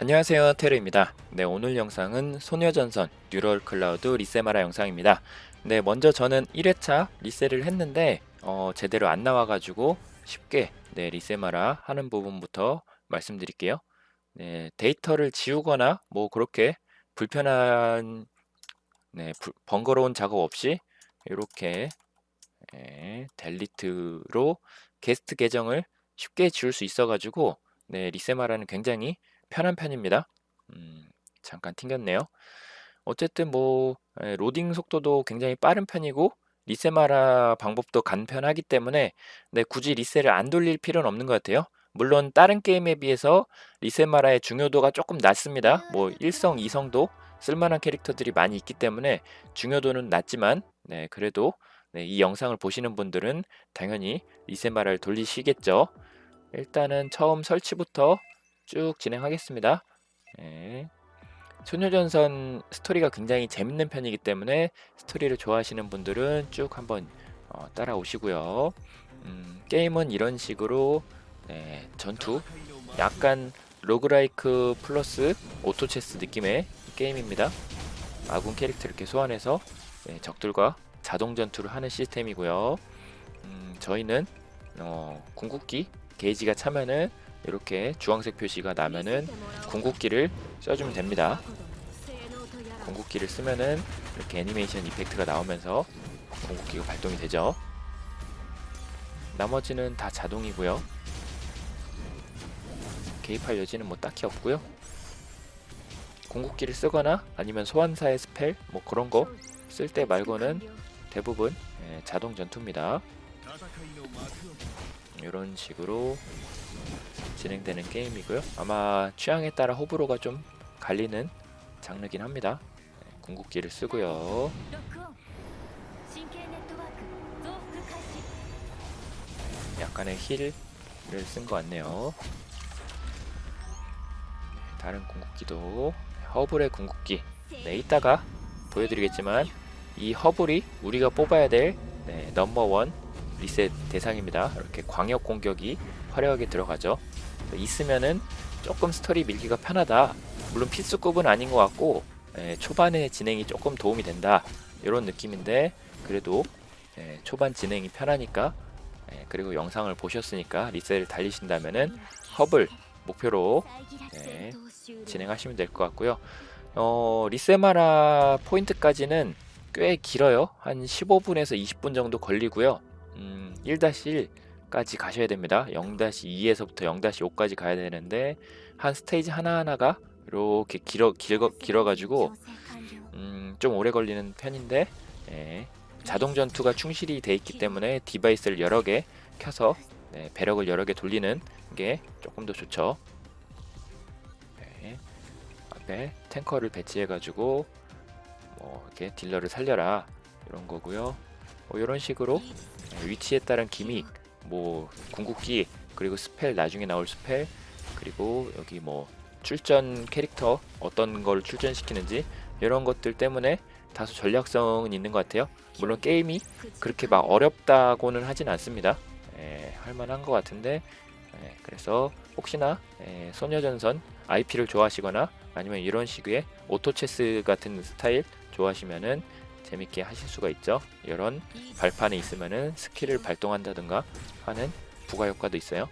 안녕하세요 테르입니다. 네 오늘 영상은 소녀전선 뉴럴 클라우드 리세마라 영상입니다. 네 먼저 저는 1회차 리세를 했는데 어, 제대로 안 나와가지고 쉽게 네 리세마라 하는 부분부터 말씀드릴게요. 네 데이터를 지우거나 뭐 그렇게 불편한 네 불- 번거로운 작업 없이 이렇게 네, 델리트로 게스트 계정을 쉽게 지울 수 있어가지고 네 리세마라는 굉장히 편한 편입니다. 음, 잠깐 튕겼네요. 어쨌든 뭐 에, 로딩 속도도 굉장히 빠른 편이고 리세마라 방법도 간편하기 때문에 네, 굳이 리세를 안 돌릴 필요는 없는 것 같아요. 물론 다른 게임에 비해서 리세마라의 중요도가 조금 낮습니다. 뭐 1성, 2성도 쓸만한 캐릭터들이 많이 있기 때문에 중요도는 낮지만 네, 그래도 네, 이 영상을 보시는 분들은 당연히 리세마라를 돌리시겠죠. 일단은 처음 설치부터 쭉 진행하겠습니다. 네. 소녀전선 스토리가 굉장히 재밌는 편이기 때문에 스토리를 좋아하시는 분들은 쭉 한번 어, 따라오시고요. 음, 게임은 이런 식으로 네, 전투 약간 로그라이크 플러스 오토체스 느낌의 게임입니다. 아군 캐릭터 이렇게 소환해서 네, 적들과 자동 전투를 하는 시스템이고요. 음, 저희는 어, 궁극기 게이지가 차면은 이렇게 주황색 표시가 나면은 궁극기를 써주면 됩니다. 궁극기를 쓰면은 이렇게 애니메이션 이펙트가 나오면서 궁극기가 발동이 되죠. 나머지는 다 자동이고요. 개입할 여지는 뭐 딱히 없고요. 궁극기를 쓰거나 아니면 소환사의 스펠 뭐 그런 거 쓸 때 말고는 대부분 예, 자동 전투입니다. 이런 식으로 진행되는 게임이고요. 아마 취향에 따라 호불호가 좀 갈리는 장르긴 합니다. 네, 궁극기를 쓰고요. 약간의 힐을 쓴 것 같네요. 네, 다른 궁극기도 허블의 궁극기. 네, 이따가 보여드리겠지만 이 허블이 우리가 뽑아야 될 네, 넘버원 리셋 대상입니다. 이렇게 광역 공격이 화려하게 들어가죠. 있으면은 조금 스토리 밀기가 편하다. 물론 필수급은 아닌 것 같고 예, 초반에 진행이 조금 도움이 된다. 이런 느낌인데 그래도 예, 초반 진행이 편하니까 예, 그리고 영상을 보셨으니까 리셋을 달리신다면은 허블 목표로 네, 진행하시면 될 것 같고요. 어, 리세마라 포인트까지는 꽤 길어요. 한 15분에서 20분 정도 걸리고요. 음, 1-1 까지 가셔야 됩니다. 0-2에서부터 0-5까지 가야 되는데 한 스테이지 하나하나가 이렇게 길어 길어 길어가지고 음, 좀 오래 걸리는 편인데 예, 자동 전투가 충실히 돼 있기 때문에 디바이스를 여러 개 켜서 네, 배럭을 여러 개 돌리는 게 조금 더 좋죠. 네, 앞에 탱커를 배치해가지고 뭐 이렇게 딜러를 살려라 이런 거고요. 뭐 이런 식으로 네, 위치에 따른 기믹, 뭐 궁극기 그리고 스펠 나중에 나올 스펠 그리고 여기 뭐 출전 캐릭터 어떤 걸 출전시키는지 이런 것들 때문에 다소 전략성은 있는 것 같아요. 물론 게임이 그렇게 막 어렵다고는 하진 않습니다. 예, 할만한 것 같은데 예, 그래서 혹시나 예, 소녀전선 IP를 좋아하시거나 아니면 이런 식의 오토체스 같은 스타일 좋아하시면은 재밌게 하실 수가 있죠. 이런 발판에 있으면은 스킬을 발동한다든가 하는 부가 효과도 있어요.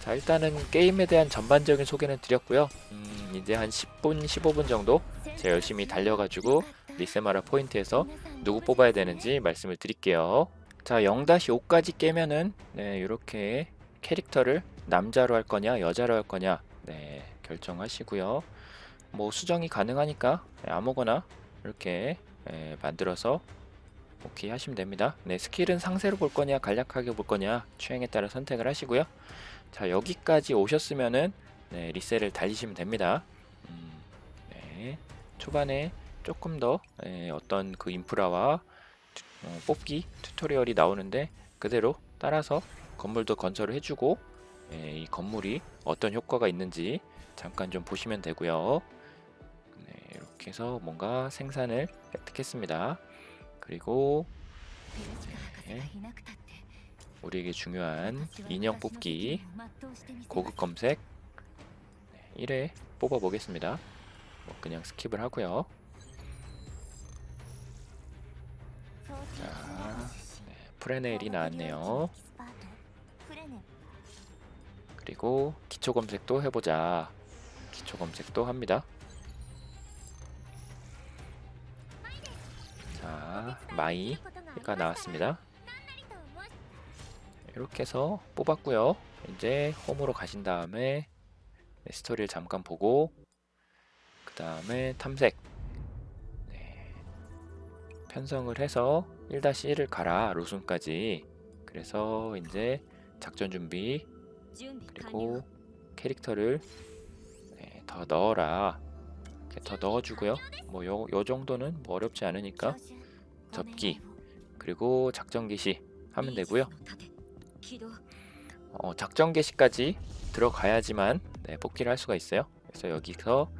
자 일단은 게임에 대한 전반적인 소개는 드렸고요. 음, 이제 한 10분, 15분 정도 제가 열심히 달려가지고 리세마라 포인트에서 누구 뽑아야 되는지 말씀을 드릴게요. 자 0-5까지 깨면은 네, 이렇게 캐릭터를 남자로 할 거냐 여자로 할 거냐 네, 결정하시고요. 뭐 수정이 가능하니까 네, 아무거나 이렇게 예, 만들어서 오케이 하시면 됩니다. 네, 스킬은 상세로 볼 거냐, 간략하게 볼 거냐 취향에 따라 선택을 하시고요. 자, 여기까지 오셨으면은 네, 리셀을 달리시면 됩니다. 음, 네, 초반에 조금 더 예, 어떤 그 인프라와 튜- 어, 뽑기 튜토리얼이 나오는데 그대로 따라서 건물도 건설을 해주고 예, 이 건물이 어떤 효과가 있는지 잠깐 좀 보시면 되고요. 네, 이렇게 해서 뭔가 생산을 획득했습니다. 그리고 네, 우리에게 중요한 인형 뽑기 고급 검색 네, 1회 뽑아 보겠습니다. 뭐 그냥 스킵을 하고요. 자, 네, 프레넬이 나왔네요. 그리고 기초 검색도 해보자. 기초 검색도 합니다. 마이가 나왔습니다. 이렇게 해서 뽑았고요. 이제 홈으로 가신 다음에 네, 스토리를 잠깐 보고 그 다음에 탐색 네, 편성을 해서 1-1을 가라 로순까지 그래서 이제 작전 준비 그리고 캐릭터를 네, 더 넣어라 더 넣어주고요 뭐 요, 요 정도는 뭐 어렵지 않으니까 접기 그리고 작전 개시 하면 되고요. 어, 작전 개시까지 들어가야지만 네, 복귀를 할 수가 있어요. 그래서 여기서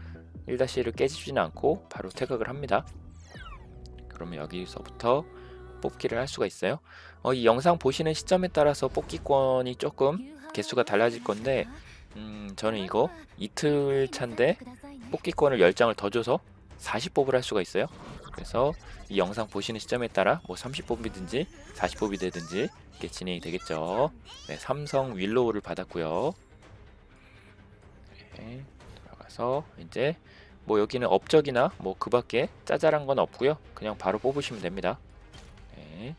1-1을 깨지지는 않고 바로 태극을 합니다. 그러면 여기서부터 뽑기를 할 수가 있어요. 어, 이 영상 보시는 시점에 따라서 뽑기권이 조금 개수가 달라질 건데 음, 저는 이거 이틀 차인데 뽑기권을 10장을 더 줘서 40뽑을 할 수가 있어요. 그래서 이 영상 보시는 시점에 따라 뭐 30뽑이든지 40뽑이 되든지 이렇게 진행이 되겠죠. 네, 삼성 윌로우를 받았고요. 네, 들어가서 이제 뭐 여기는 업적이나 뭐 그밖에 짜잘한 건 없고요. 그냥 바로 뽑으시면 됩니다. 네.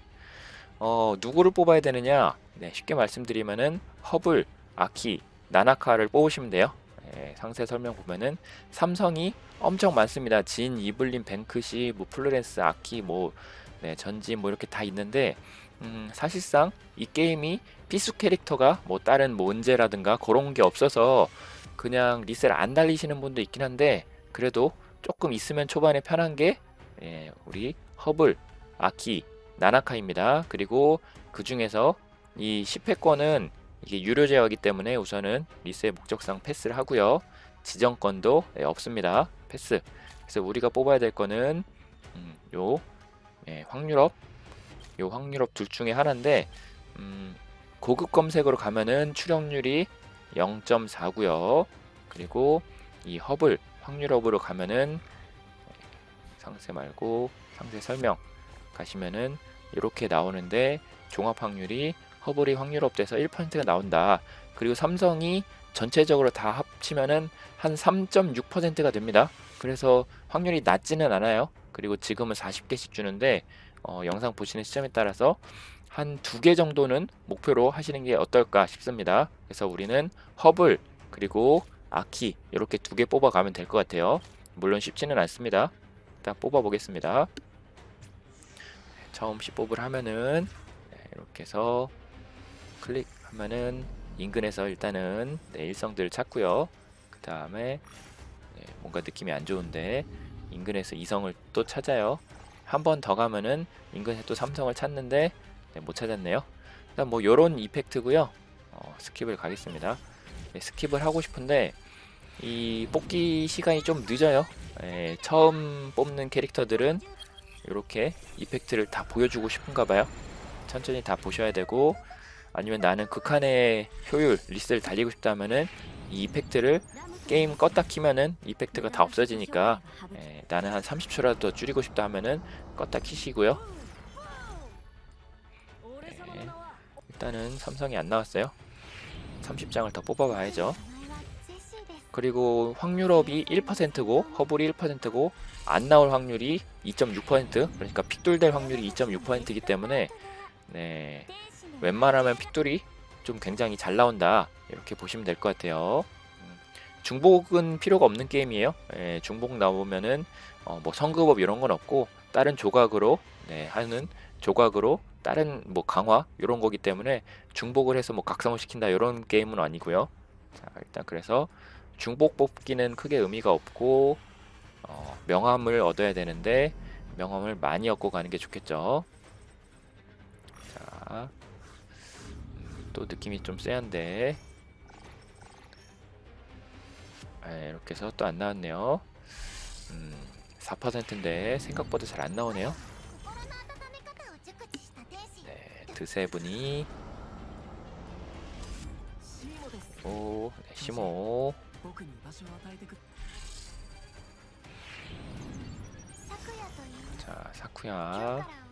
어, 누구를 뽑아야 되느냐? 네, 쉽게 말씀드리면은 허블, 아키, 나나카를 뽑으시면 돼요. 네, 상세 설명 보면은 삼성이 엄청 많습니다. 진, 이블린, 뱅크시, 뭐 플로렌스, 아키, 뭐 네, 전진 뭐 이렇게 다 있는데 음, 사실상 이 게임이 필수 캐릭터가 뭐 다른 뭐 은재라든가 그런 게 없어서 그냥 리셀 안 달리시는 분도 있긴 한데 그래도 조금 있으면 초반에 편한 게 예, 우리 허블, 아키, 나나카입니다. 그리고 그 중에서 이 10회권은 이게 유료 제어이기 때문에 우선은 리스의 목적상 패스를 하고요. 지정권도 네, 없습니다. 패스. 그래서 우리가 뽑아야 될 거는 음, 요 예, 확률업, 요 확률업 둘 중에 하나인데 음, 고급 검색으로 가면은 출력률이 0.4고요. 그리고 이 허블 확률업으로 가면은 상세 말고 상세 설명 가시면은 이렇게 나오는데 종합 확률이 허블이 확률업돼서 1%가 나온다. 그리고 삼성이 전체적으로 다 합치면은 한 3.6%가 됩니다. 그래서 확률이 낮지는 않아요. 그리고 지금은 40개씩 주는데 어, 영상 보시는 시점에 따라서 한 두 개 정도는 목표로 하시는 게 어떨까 싶습니다. 그래서 우리는 허블 그리고 아키 이렇게 두 개 뽑아가면 될 것 같아요. 물론 쉽지는 않습니다. 일단 뽑아 보겠습니다. 처음 시뽑을 하면은 네, 이렇게 해서 클릭하면은 인근에서 일단은 네, 일성들을 찾고요. 그 다음에 네, 뭔가 느낌이 안 좋은데 인근에서 이성을 또 찾아요. 한 번 더 가면은 인근에 또 삼성을 찾는데 네, 못 찾았네요. 일단 뭐 요런 이펙트고요. 어, 스킵을 가겠습니다. 네, 스킵을 하고 싶은데 이 뽑기 시간이 좀 늦어요. 예, 처음 뽑는 캐릭터들은 이렇게 이펙트를 다 보여주고 싶은가 봐요. 천천히 다 보셔야 되고 아니면 나는 극한의 효율 리스를 달리고 싶다면은 이 이펙트를 게임 껐다 키면은 이펙트가 다 없어지니까 예, 나는 한 30초라도 더 줄이고 싶다 하면은 껐다 키시고요. 네, 일단은 삼성이 안 나왔어요. 30장을 더 뽑아봐야죠. 그리고 확률업이 1%고 허블이 1%고 안 나올 확률이 2.6% 그러니까 픽돌 될 확률이 2.6%이기 때문에 네 웬만하면 픽돌이 좀 굉장히 잘 나온다 이렇게 보시면 될 것 같아요. 음, 중복은 필요가 없는 게임이에요. 예, 중복 나오면은 어, 뭐 성급업 이런 건 없고 다른 조각으로 네, 하는 조각으로 다른 뭐 강화 이런 거기 때문에 중복을 해서 뭐 각성을 시킨다 이런 게임은 아니고요. 자 일단 그래서 중복 뽑기는 크게 의미가 없고 어, 명함을 얻어야 되는데 명함을 많이 얻고 가는 게 좋겠죠. 자, 음, 또 느낌이 좀 쎄한데. 아, 이렇게 해서 또 안 나왔네요. 음, 4%인데 생각보다 잘 안 나오네요. 네, 드세 분이. 오, 네, 시모. 자, 사쿠야.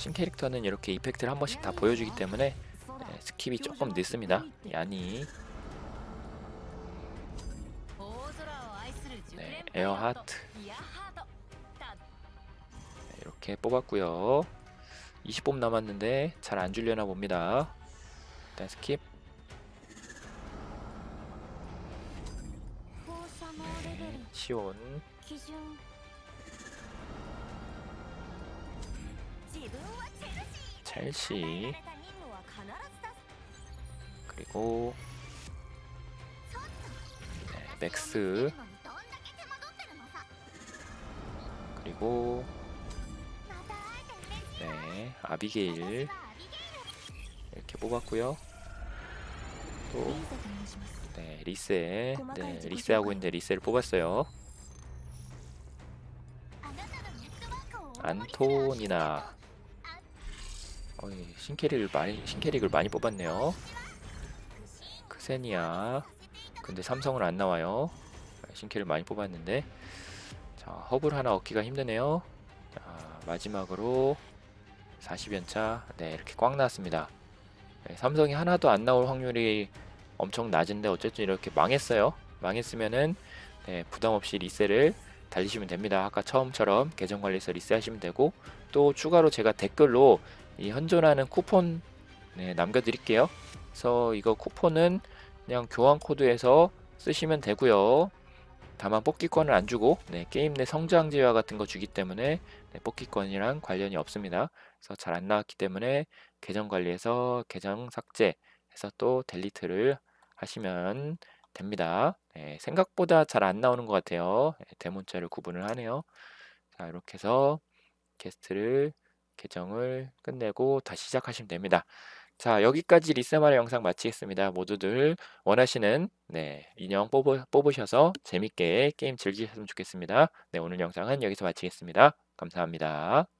신캐릭터는 이렇게 이펙트를 한 번씩 다 보여주기 때문에 네, 스킵이 조금 늦습니다. 야니 네, 에어하트 네, 이렇게 뽑았고요. 20뽐 남았는데 잘 안 줄려나 봅니다. 일단 스킵 네, 시온 첼시 그리고 네, 맥스. 그리고 네 아비게일. 이렇게 뽑았고요. 또 네, 리세. 네, 리세하고 있는데 리세를 뽑았어요. 안토니나 어이, 신캐릭을 많이 신캐릭을 많이 뽑았네요. 크세니아. 근데 삼성은 안 나와요. 네, 신캐를 많이 뽑았는데. 자, 허블 하나 얻기가 힘드네요. 자, 마지막으로 40연차. 네, 이렇게 꽉 나왔습니다. 네, 삼성이 하나도 안 나올 확률이 엄청 낮은데 어쨌든 이렇게 망했어요. 망했으면은 네, 부담 없이 리셀을 달리시면 됩니다. 아까 처음처럼 계정 관리해서 리셋하시면 되고 또 추가로 제가 댓글로 이 현존하는 쿠폰 네, 남겨드릴게요. 그래서 이거 쿠폰은 그냥 교환 코드에서 쓰시면 되고요. 다만 뽑기권을 안 주고 네, 게임 내 성장 지화 같은 거 주기 때문에 네, 뽑기권이랑 관련이 없습니다. 그래서 잘 안 나왔기 때문에 계정 관리해서 계정 삭제해서 또 델리트를 하시면 됩니다. 네, 생각보다 잘 안 나오는 것 같아요. 네, 대문자를 구분을 하네요. 자, 이렇게 해서 게스트를 계정을 끝내고 다시 시작하시면 됩니다. 자, 여기까지 리세마의 영상 마치겠습니다. 모두들 원하시는 네, 인형 뽑으, 뽑으셔서 재밌게 게임 즐기셨으면 좋겠습니다. 네, 오늘 영상은 여기서 마치겠습니다. 감사합니다.